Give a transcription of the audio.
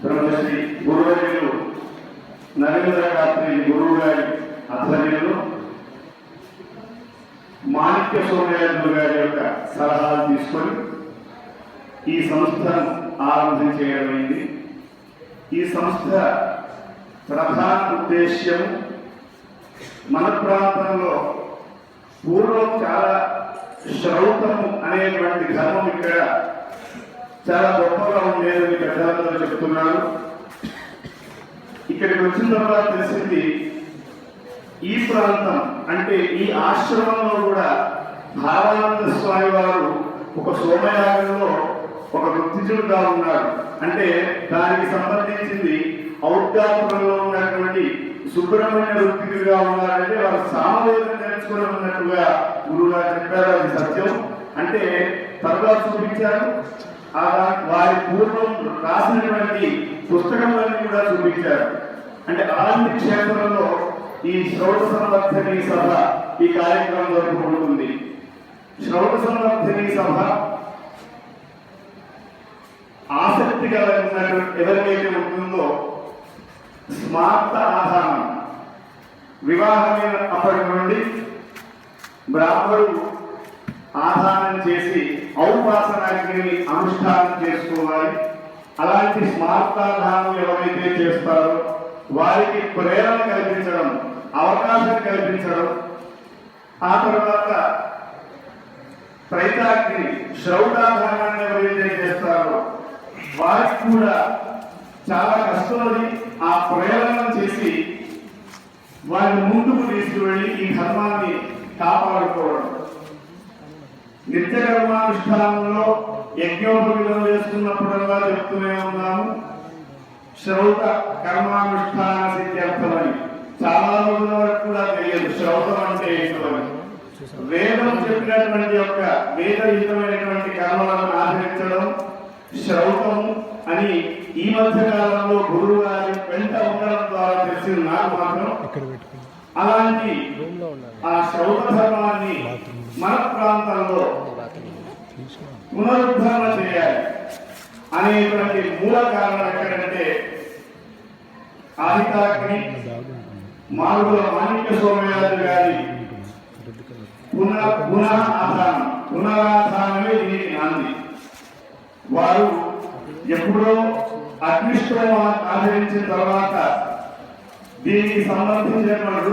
బ్రహ్మశ్రీ గురువర్యులు నరేంద్ర గాత్రి గురువు గారి ఆధ్వర్యంలో మాణిక్య సోమయాజులు గారి యొక్క సలహాలు తీసుకొని ఈ సంస్థను ఆరంభం చేయడమైంది ఈ సంస్థ ప్రధాన ఉద్దేశ్యం మన ప్రాంతంలో పూర్వం చాలా శ్రౌతము అనేటువంటి ధర్మం ఇక్కడ చాలా గొప్పగా ఉండేదని పెద్దలందరూ చెప్తున్నాను. ఇక్కడికి వచ్చిన తర్వాత తెలిసింది ఈ ప్రాంతం అంటే ఈ ఆశ్రమంలో కూడా భావానంద స్వామి వారు ఒక సోమయాగంలో ఒక వృత్తిజుడుగా ఉన్నారు. అంటే దానికి సంబంధించింది ఔద్యాపురంలో ఉన్నటువంటి సుబ్రహ్మణ్య వృత్తిగా ఉన్నారంటే వారు సామవేదం నేర్చుకుని ఉన్నట్టుగా గురువుగారు చెప్పారు. అది సత్యం. అంటే తర్వాత చూపించారు. వారి పూర్వం రాసినటువంటి పుస్తకంలోని కూడా చూపించారు. అంటే అలాంటి క్షేత్రంలో ఈ శ్రౌత సంవర్ధని సభ ఈ కార్యక్రమం ఉంటుంది. శ్రౌత సంవర్ధని సభ ఆసక్తి కలిగినటువంటి ఎవరికైతే ఉంటుందో స్మార్త ఆధారం. వివాహమైన అప్పటి నుండి బ్రాహ్మడు ఆధారం చేసి ఔపాసనాగ్ని అనుష్ఠానం చేసుకోవాలి. అలాంటి స్మార్తాధానం ఎవరైతే చేస్తారో వారికి ప్రేరణ కల్పించడం అవకాశం కల్పించడం. ఆ తర్వాత ప్రైతాగ్ని శ్రౌతాధారాన్ని ఎవరైతే చేస్తారో వారికి కూడా చాలా కష్టపడి ఆ ప్రేరణ చేసి వారిని ముందుకు తీసుకువెళ్ళి ఈ ధర్మాన్ని కాపాడుకోవడం. నిత్య కర్మానుష్ఠానంలో యజ్ఞోపవిధం వేసుకున్నప్పుడల్లా చెప్తూనే ఉన్నాము. శ్రౌత కర్మానుష్ఠాన సిద్ధ్యర్థమని చాలా రోజుల వరకు కూడా తెలియదు. శ్రౌతం అంటే ఏంటని వేదం చెప్పినటువంటి యొక్క వేదయుతమైనటువంటి కర్మలను ఆచరించడం శ్రౌతం అని ఈ మధ్య కాలంలో గురువు గారి వెంట ఉండడం ద్వారా తెలిసింది నాకు మాత్రం. అలాంటి ఆ శ్రౌత ధర్మాన్ని మన ప్రాంతంలో పునరుద్ధరణ చేయాలి అనేటువంటి మూల కారణం ఎక్కడంటే ఆదితాగ్ని మారుగుల మాణిక్య సోమయాజు గారి పునః పునః ఆధానం పునరాధానమే దీనికి నాంది వారు ఎప్పుడో అగ్నిష్టం ఆచరించిన తర్వాత దీనికి సంబంధించినటువంటి